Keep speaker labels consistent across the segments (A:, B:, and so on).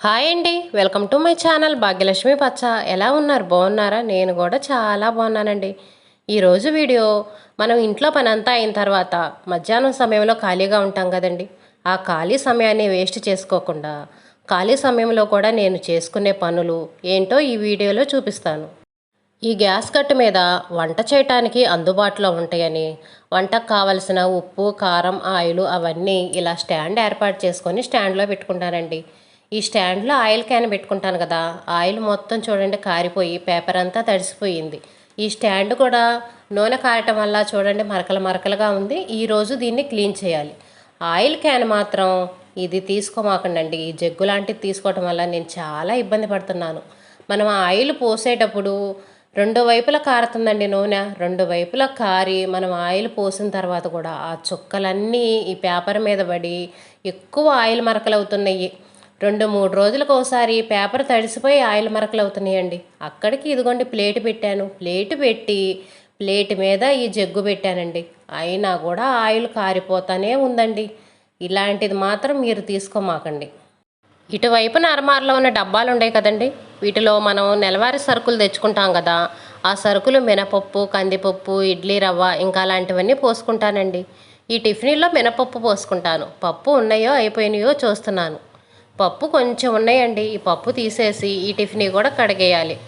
A: Hi అండి. Welcome to my channel Bhagyalakshmi Paccha. ఎలా ఉన్నారు? బాగున్నారా? నేను కూడా చాలా బాగున్నానండి. ఈరోజు వీడియో మనం ఇంట్లో పనంతా అయిన తర్వాత మధ్యాహ్నం సమయంలో ఖాళీగా ఉంటాం కదండి. ఆ ఖాళీ సమయాన్ని వేస్ట్ చేసుకోకుండా ఖాళీ సమయంలో కూడా నేను చేసుకునే పనులు ఏంటో ఈ వీడియోలో చూపిస్తాను. ఈ గ్యాస్ కట్టు మీద వంట చేయటానికి అందుబాటులో ఉంటాయని వంటకు కావలసిన ఉప్పు కారం ఆయిల్ అవన్నీ ఇలా స్టాండ్ ఏర్పాటు చేసుకొని స్టాండ్లో పెట్టుకుంటానండి. ఈ స్టాండ్లో ఆయిల్ క్యాన్ పెట్టుకుంటాను కదా ఆయిల్ మొత్తం చూడండి కారిపోయి పేపర్ అంతా తడిసిపోయింది. ఈ స్టాండ్ కూడా నూనె కారటం వల్ల చూడండి మరకలు మరకలుగా ఉంది. ఈరోజు దీన్ని క్లీన్ చేయాలి. ఆయిల్ క్యాన్ మాత్రం ఇది తీసుకోమాకండి ఈ జగ్గు లాంటిది తీసుకోవటం వల్ల నేను చాలా ఇబ్బంది పడుతున్నాను. మనం ఆయిల్ పోసేటప్పుడు రెండు వైపులా కారుతుందండి నూనె రెండు వైపులా కారి మనం ఆయిల్ పోసిన తర్వాత కూడా ఆ చుక్కలన్నీ ఈ పేపర్ మీద పడి ఎక్కువ ఆయిల్ మరకలు అవుతున్నాయి రెండు మూడు రోజులకు ఒకసారి పేపర్ తడిసిపోయి ఆయిల్ మరకలు అవుతున్నాయండి. అక్కడికి ఇదిగోండి ప్లేట్ పెట్టాను. ప్లేట్ పెట్టి ప్లేట్ మీద ఈ జగ్గు పెట్టానండి. అయినా కూడా ఆయిల్ కారిపోతానే ఉందండి. ఇలాంటిది మాత్రం మీరు తీసుకోమాకండి. ఇటువైపున అరమార్లో ఉన్న డబ్బాలు ఉన్నాయి కదండి. వీటిలో మనం నెలవారీ సరుకులు తెచ్చుకుంటాం కదా. ఆ సరుకులు మినపప్పు కందిపప్పు ఇడ్లీ రవ్వ ఇంకా అలాంటివన్నీ పోసుకుంటానండి. ఈ టిఫిన్లో మినపప్పు పోసుకుంటాను. పప్పు ఉన్నాయో అయిపోయినాయో చూస్తున్నాను. పప్పు కొంచెం ఉన్నాయండి. ఈ పప్పు తీసేసి ఈ టిఫిన్ కూడా కడిగేయాలి.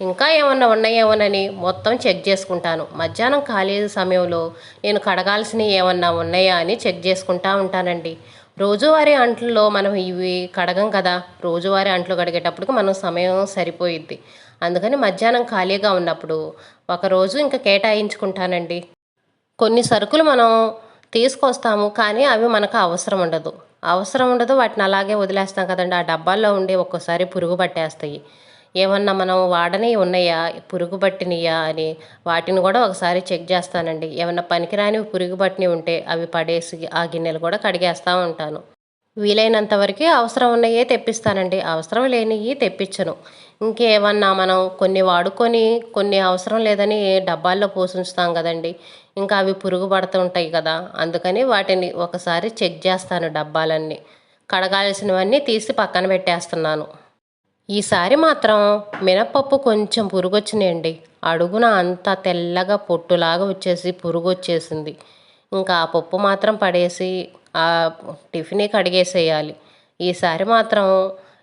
A: ఇంకా ఏమన్నా ఉన్నాయేమోనని మొత్తం చెక్ చేసుకుంటాను. మధ్యాహ్నం ఖాళీ సమయంలో నేను కడగాల్సినవి ఏమన్నా ఉన్నాయా అని చెక్ చేసుకుంటా ఉంటానండి. రోజువారీ అంట్లలో మనం ఇవి కడగం కదా. రోజువారీ అంట్లు కడిగేటప్పటికి మనం సమయం సరిపోయిద్ది. అందుకని మధ్యాహ్నం ఖాళీగా ఉన్నప్పుడు ఒకరోజు ఇంకా కేటాయించుకుంటానండి. కొన్ని సరుకులు మనం తీసుకొస్తాము కానీ అవి మనకు అవసరం ఉండదు. అవసరం ఉండదు వాటిని అలాగే వదిలేస్తాం కదండి. ఆ డబ్బాల్లో ఉండి ఒక్కోసారి పురుగు పట్టేస్తాయి. ఏమన్నా మనం వాడని ఉన్నాయా? పురుగు పట్టినయా అని వాటిని కూడా ఒకసారి చెక్ చేస్తానండి. ఏమన్నా పనికిరాని పురుగు పట్టినవి ఉంటే అవి పడేసి ఆ గిన్నెలు కూడా కడిగేస్తూ ఉంటాను. వీలైనంత వరకు అవసరం ఉన్నాయే తెప్పిస్తానండి. అవసరం లేనివి తెప్పించను. ఇంకేమన్నా మనం కొన్ని వాడుకొని కొన్ని అవసరం లేదని డబ్బాల్లో పోసి ఉంచుతాం కదండి. ఇంకా అవి పురుగు పడుతుంటాయి కదా అందుకని వాటిని ఒకసారి చెక్ చేస్తాను డబ్బాలన్నీ. కడగాల్సినవన్నీ తీసి పక్కన పెట్టేస్తున్నాను. ఈసారి మాత్రం మినప్పప్పు కొంచెం పురుగు వచ్చినాయండి అడుగున అంత తెల్లగా పొట్టులాగా వచ్చేసి పురుగు వచ్చేసింది ఇంకా ఆ పప్పు మాత్రం పడేసి ఆ టిఫిన్ కడిగేసేయాలి. ఈసారి మాత్రం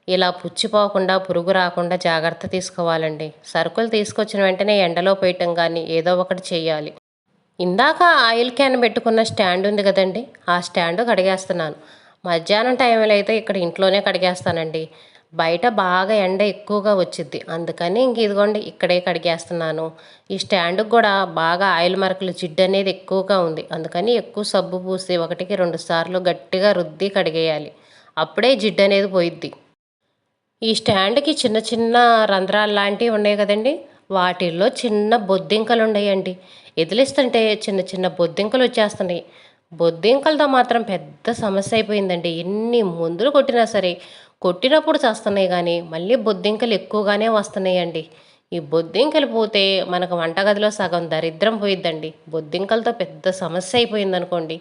A: ఇలా పుచ్చిపోకుండా పురుగు రాకుండా జాగ్రత్త తీసుకోవాలండి. సరుకులు తీసుకొచ్చిన వెంటనే ఎండలో పోయటం కానీ ఏదో ఒకటి చేయాలి ఇందాక ఆయిల్ క్యాన్ పెట్టుకున్న స్టాండ్ ఉంది కదండి ఆ స్టాండ్ కడిగేస్తున్నాను. మధ్యాహ్నం టైంలో అయితే ఇక్కడ ఇంట్లోనే కడిగేస్తానండి. బయట బాగా ఎండ ఎక్కువగా వచ్చింది అందుకని ఇంక ఇదిగోండి ఇక్కడే కడిగేస్తున్నాను. ఈ స్టాండ్కి కూడా బాగా ఆయిల్ మరకలు జిడ్డు అనేది ఎక్కువగా ఉంది. అందుకని ఎక్కువ సబ్బు పూసి ఒకటికి రెండు సార్లు గట్టిగా రుద్ది కడిగేయాలి. అప్పుడే జిడ్డు అనేది పోయిద్ది. ఈ స్టాండ్కి చిన్న చిన్న రంధ్రాలు లాంటివి ఉన్నాయి కదండి వాటిల్లో చిన్న బొద్దింకలు ఉన్నాయండి ఎదిలిస్తుంటే చిన్న చిన్న బొద్దింకలు వచ్చేస్తున్నాయి. బొద్దింకలతో మాత్రం పెద్ద సమస్య అయిపోయిందండి. ఎన్ని మందులు కొట్టినా సరే కొట్టినప్పుడు చేస్తున్నాయి కానీ మళ్ళీ బొద్దింకలు ఎక్కువగానే వస్తున్నాయండి. ఈ బొద్దింకలు పోతే మనకు వంటగదిలో సగం దరిద్రం పోయిద్దండి. బొద్దింకలతో పెద్ద సమస్య అయిపోయిందనుకోండి.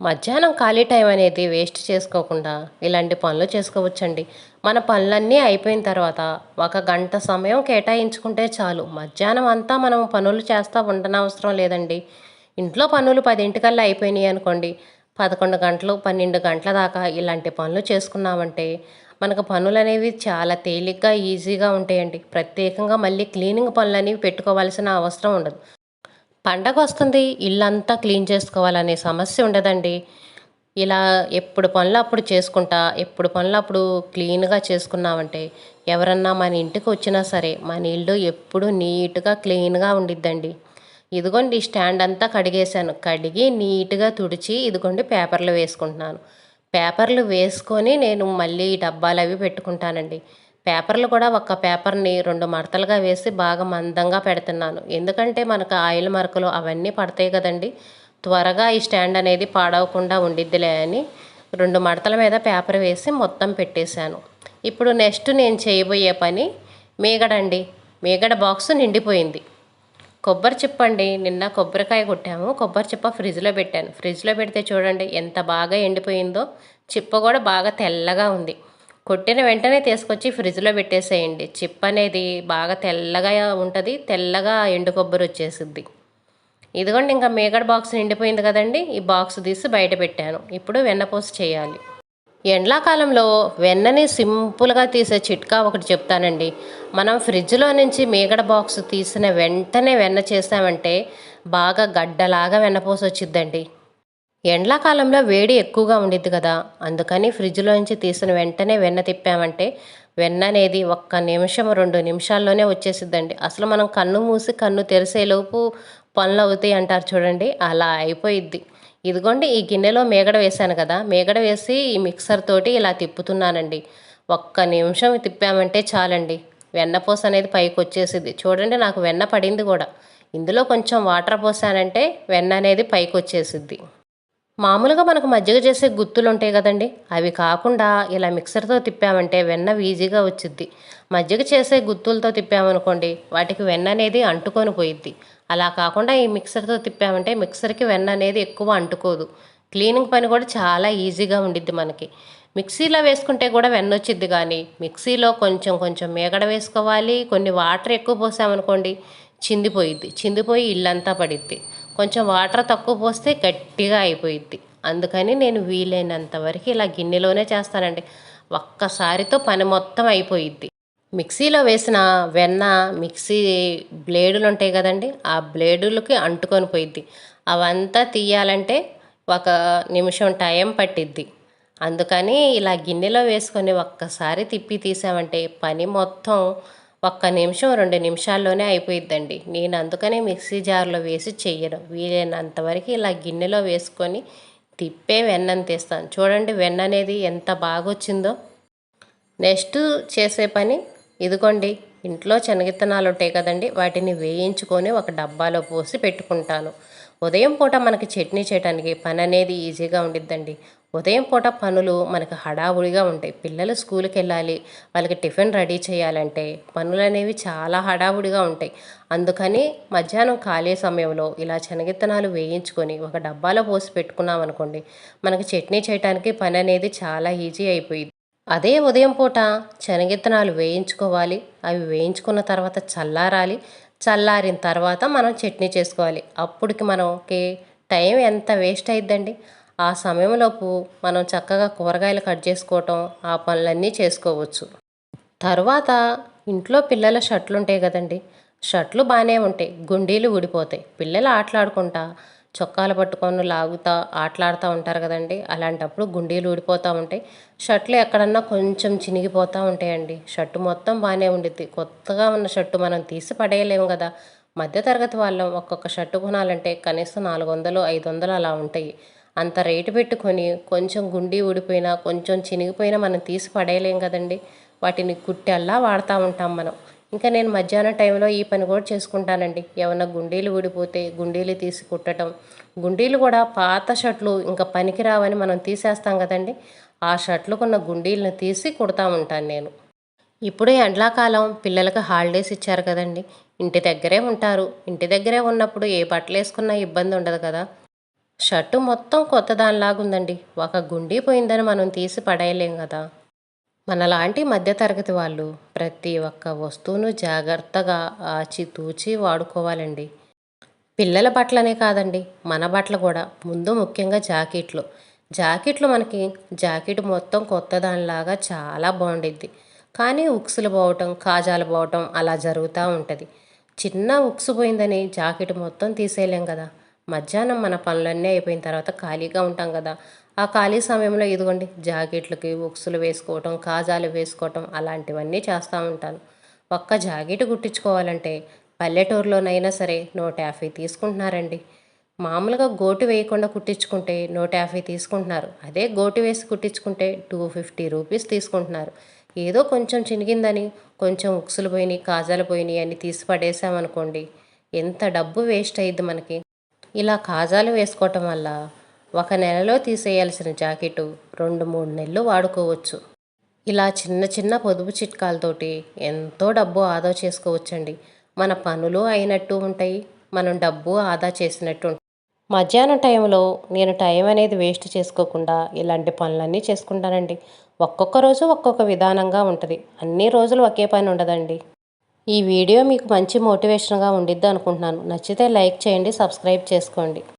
A: మధ్యాహ్నం ఖాళీ టైం అనేది వేస్ట్ చేసుకోకుండా ఇలాంటి పనులు చేసుకోవచ్చండి. మన పనులన్నీ అయిపోయిన తర్వాత ఒక గంట సమయం కేటాయించుకుంటే చాలు. మధ్యాహ్నం అంతా మనం పనులు చేస్తూ ఉండనవసరం లేదండి. ఇంట్లో పనులు పదింటికల్లా అయిపోయినాయి అనుకోండి. పదకొండు గంటలు పన్నెండు గంటల దాకా ఇలాంటి పనులు చేసుకున్నామంటే మనకు పనులు అనేవి చాలా తేలిగ్గా ఈజీగా ఉంటాయండి. ప్రత్యేకంగా మళ్ళీ క్లీనింగ్ పనులు అనేవి పెట్టుకోవాల్సిన అవసరం ఉండదు. పండగ వస్తుంది ఇల్లంతా క్లీన్ చేసుకోవాలనే సమస్య ఉండదండి. ఇలా ఎప్పుడు పనులు అప్పుడు చేసుకుంటా ఎప్పుడు పనులు అప్పుడు క్లీన్గా చేసుకున్నామంటే ఎవరన్నా మన ఇంటికి వచ్చినా సరే మన ఇల్లు ఎప్పుడు నీట్గా క్లీన్గా ఉండిద్దండి. ఇదిగోండి స్టాండ్ అంతా కడిగేశాను. కడిగి నీట్గా తుడిచి ఇదిగోండి పేపర్లు వేసుకుంటున్నాను. పేపర్లు వేసుకొని నేను మళ్ళీ డబ్బాలు అవి పెట్టుకుంటానండి. పేపర్లు కూడా ఒక పేపర్ని రెండు మడతలుగా వేసి బాగా మందంగా పెడుతున్నాను. ఎందుకంటే మనకు ఆయిల్ మరకలు అవన్నీ పడతాయి కదండి. త్వరగా ఈ స్టాండ్ అనేది పాడవకుండా ఉండిద్దిలే అని రెండు మడతల మీద పేపర్ వేసి మొత్తం పెట్టేశాను. ఇప్పుడు నెక్స్ట్ నేను చేయబోయే పని మీగడండి. మీగడ బాక్స్ నిండిపోయింది. కొబ్బరి చిప్ప అండి నిన్న కొబ్బరికాయ కొట్టాము. కొబ్బరి చిప్ప ఫ్రిడ్జ్లో పెట్టాను. ఫ్రిడ్జ్లో పెడితే చూడండి ఎంత బాగా ఎండిపోయిందో. చిప్ప కూడా బాగా తెల్లగా ఉంది. కొట్టిన వెంటనే తీసుకొచ్చి ఫ్రిడ్జ్లో పెట్టేసేయండి. చిప్ అనేది బాగా తెల్లగా ఉంటుంది. తెల్లగా ఎండు కొబ్బరి వచ్చేసిద్ది. ఇదిగోండి ఇంకా మేకడ బాక్స్ నిండిపోయింది కదండి. ఈ బాక్స్ తీసి బయట పెట్టాను. ఇప్పుడు వెన్నపూస చేయాలి. ఎండాకాలంలో వెన్నని సింపుల్గా తీసే చిట్కా ఒకటి చెప్తానండి. మనం ఫ్రిడ్జ్లో నుంచి మేగడ బాక్స్ తీసిన వెంటనే వెన్న చేసామంటే బాగా గడ్డలాగా వెన్నపోసి వచ్చిద్దండి. ఎండాకాలంలో వేడి ఎక్కువగా ఉండిద్ది కదా. అందుకని ఫ్రిడ్జ్లో నుంచి తీసిన వెంటనే వెన్న తిప్పామంటే వెన్న అనేది ఒక్క నిమిషం రెండు నిమిషాల్లోనే వచ్చేసిద్దండి. అసలు మనం కన్ను మూసి కన్ను తెరిసేలోపు పనులు అవుతాయి అంటారు చూడండి. అలా అయిపోయిద్ది. ఇదిగోండి ఈ గిన్నెలో మేగడ వేశాను కదా. మేగడ వేసి ఈ మిక్సర్ తోటి ఇలా తిప్పుతున్నానండి. ఒక్క నిమిషం తిప్పామంటే చాలండి. వెన్నపూస అనేది పైకి వచ్చేసింది. చూడండి నాకు వెన్న పడింది కూడా. ఇందులో కొంచెం వాటర్ పోసానంటే వెన్న అనేది పైకి వచ్చేసిద్ది. మామూలుగా మనకు మజ్జిగ చేసే గుత్తులు ఉంటాయి కదండి. అవి కాకుండా ఇలా మిక్సర్తో తిప్పామంటే వెన్న ఈజీగా వచ్చిద్ది. మజ్జిగ చేసే గుత్తులతో తిప్పామనుకోండి వాటికి వెన్న అనేది అంటుకొని పోయిద్ది. అలా కాకుండా ఈ మిక్సర్తో తిప్పామంటే మిక్సర్కి వెన్న అనేది ఎక్కువ అంటుకోదు. క్లీనింగ్ పని కూడా చాలా ఈజీగా ఉండిద్ది మనకి. మిక్సీలో వేసుకుంటే కూడా వెన్న వచ్చిద్ది కానీ మిక్సీలో కొంచెం కొంచెం మేగడ వేసుకోవాలి కొన్ని వాటర్ ఎక్కువ పోసామనుకోండి చిందిపోయిద్ది. చిందిపోయి ఇల్లంతా పడిద్ది. కొంచెం వాటర్ తక్కువ పోస్తే గట్టిగా అయిపోయిద్ది. అందుకని నేను వీలైనంత వరకు ఇలా గిన్నెలోనే చేస్తానండి. ఒక్కసారితో పని మొత్తం అయిపోయిద్ది. మిక్సీలో వేసిన వెన్న మిక్సీ బ్లేడులు ఉంటాయి కదండి ఆ బ్లేడులకి అంటుకొని పోయిద్ది. అవంతా తీయాలంటే ఒక నిమిషం టైం పట్టిద్ది. అందుకని ఇలా గిన్నెలో వేసుకొని ఒక్కసారి తిప్పి తీసామంటే పని మొత్తం ఒక్క నిమిషం రెండు నిమిషాల్లోనే అయిపోయిద్దండి. నేను అందుకనే మిక్సీ జార్లో వేసి చెయ్యడం వీలైనంతవరకు ఇలా గిన్నెలో వేసుకొని తిప్పే వెన్నను తీస్తాను. చూడండి వెన్న అనేది ఎంత బాగా వచ్చిందో నెక్స్ట్ చేసే పని ఇదిగోండి ఇంట్లో శనగిత్తనాలు ఉంటాయి కదండి వాటిని వేయించుకొని ఒక డబ్బాలో పోసి పెట్టుకుంటాను. ఉదయం పూట మనకి చట్నీ చేయడానికి పని అనేది ఈజీగా ఉండిద్దండి. ఉదయం పూట పనులు మనకు హడావుడిగా ఉంటాయి. పిల్లలు స్కూల్కి వెళ్ళాలి వాళ్ళకి టిఫిన్ రెడీ చేయాలంటే పనులు అనేవి చాలా హడావుడిగా ఉంటాయి. అందుకని మధ్యాహ్నం ఖాళీ సమయంలో ఇలా శనగిత్తనాలు వేయించుకొని ఒక డబ్బాలో పోసి పెట్టుకున్నాం అనుకోండి మనకి చట్నీ చేయడానికి పని అనేది చాలా ఈజీ అయిపోయింది అదే ఉదయం పూట శనగిత్తనాలు వేయించుకోవాలి. అవి వేయించుకున్న తర్వాత చల్లారాలి. చల్లారిన తర్వాత మనం చట్నీ చేసుకోవాలి. అప్పటికి మనకి టైం ఎంత వేస్ట్ అయిద్దండి? ఆ సమయంలోపు మనం చక్కగా కూరగాయలు కట్ చేసుకోవటం ఆ పనులన్నీ చేసుకోవచ్చు. తర్వాత ఇంట్లో పిల్లల షర్ట్లు ఉంటాయి కదండి. షర్ట్లు బాగానే ఉంటాయి. గుండీలు ఊడిపోతాయి. పిల్లలు ఆటలాడుకుంటా చొక్కాలు పట్టుకొని లాగుతా ఆటలాడుతూ ఉంటారు కదండి. అలాంటప్పుడు గుండీలు ఊడిపోతూ ఉంటాయి. షర్ట్లు ఎక్కడన్నా కొంచెం చినిగిపోతూ ఉంటాయండి. షర్టు మొత్తం బాగానే ఉండిద్ది. కొత్తగా ఉన్న షర్టు మనం తీసి పడేయలేము కదా. మధ్యతరగతి వాళ్ళం ఒక్కొక్క షర్టు కొనాలంటే కనీసం నాలుగు వందలు ఐదు వందలు అలా ఉంటాయి. అంత రేటు పెట్టుకొని కొంచెం గుండీ ఊడిపోయినా కొంచెం చినిగిపోయినా మనం తీసి పడేయలేం కదండి. వాటిని కుట్టెల్లా వాడుతూ ఉంటాం మనం. ఇంకా నేను మధ్యాహ్నం టైంలో ఈ పని కూడా చేసుకుంటానండి. ఏమన్నా గుండీలు ఊడిపోతే గుండీలు తీసి కుట్టడం గుండీలు కూడా పాత షర్ట్లు ఇంకా పనికిరావని మనం తీసేస్తాం కదండి. ఆ షర్ట్లుకున్న గుండీలను తీసి కుడతా ఉంటాను నేను. ఇప్పుడు ఎండాకాలం పిల్లలకు హాలిడేస్ ఇచ్చారు కదండి. ఇంటి దగ్గరే ఉంటారు. ఇంటి దగ్గరే ఉన్నప్పుడు ఏ బట్టలు వేసుకున్నా ఇబ్బంది ఉండదు కదా. షర్టు మొత్తం కొత్త దానిలాగుందండి ఒక గుండీ పోయిందని మనం తీసి పడేయలేం కదా. మనలాంటి మధ్యతరగతి వాళ్ళు ప్రతి ఒక్క వస్తువును జాగ్రత్తగా ఆచితూచి వాడుకోవాలండి. పిల్లల బట్టలనే కాదండి మన బట్టలు కూడా. ముందు ముఖ్యంగా జాకెట్లు. జాకెట్లు మనకి జాకెట్ మొత్తం కొత్త దానిలాగా చాలా బాగుండిద్ది. కానీ ఉక్సులు పోవటం కాజాలు పోవటం అలా జరుగుతూ ఉంటుంది. చిన్న ఉక్సు పోయిందని జాకెట్ మొత్తం తీసేయలేం కదా. మధ్యాహ్నం మన పనులన్నీ అయిపోయిన తర్వాత ఖాళీగా ఉంటాం కదా. ఆ ఖాళీ సమయంలో ఇదిగోండి జాకెట్లకి బుక్స్లు వేసుకోవటం కాజాలు వేసుకోవటం అలాంటివన్నీ చేస్తూ ఉంటాను. ఒక్క జాకెట్ కుట్టించుకోవాలంటే పల్లెటూరులోనైనా సరే నూట యాభై తీసుకుంటున్నారండి. మామూలుగా గోటు వేయకుండా కుట్టించుకుంటే నూట యాభై తీసుకుంటున్నారు. అదే గోటు వేసి కుట్టించుకుంటే టూ ఫిఫ్టీ రూపీస్ తీసుకుంటున్నారు. ఏదో కొంచెం చినిగిందని కొంచెం ఉక్సులు పోయినాయి కాజాలు పోయినాయి అని తీసి పడేసామనుకోండి ఎంత డబ్బు వేస్ట్ అయ్యిద్ది మనకి. ఇలా కాజాలు వేసుకోవటం వల్ల ఒక నెలలో తీసేయాల్సిన జాకెట్ రెండు మూడు నెలలు వాడుకోవచ్చు. ఇలా చిన్న చిన్న పొదుపు చిట్కాలతోటి ఎంతో డబ్బు ఆదా చేసుకోవచ్చండి. మన పనులు అయినట్టు ఉంటాయి మనం డబ్బు ఆదా చేసినట్టు మధ్యాహ్నం టైంలో నేను టైం అనేది వేస్ట్ చేసుకోకుండా ఇలాంటి పనులన్నీ చేసుకుంటానండి. ఒక్కొక్క రోజు ఒక్కొక్క విధానంగా ఉంటుంది. అన్ని రోజులు ఒకే పని ఉండదండి. ఈ వీడియో మీకు మంచి మోటివేషన్గా ఉండిద్ది అనుకుంటున్నాను. నచ్చితే లైక్ చేయండి సబ్స్క్రైబ్ చేసుకోండి.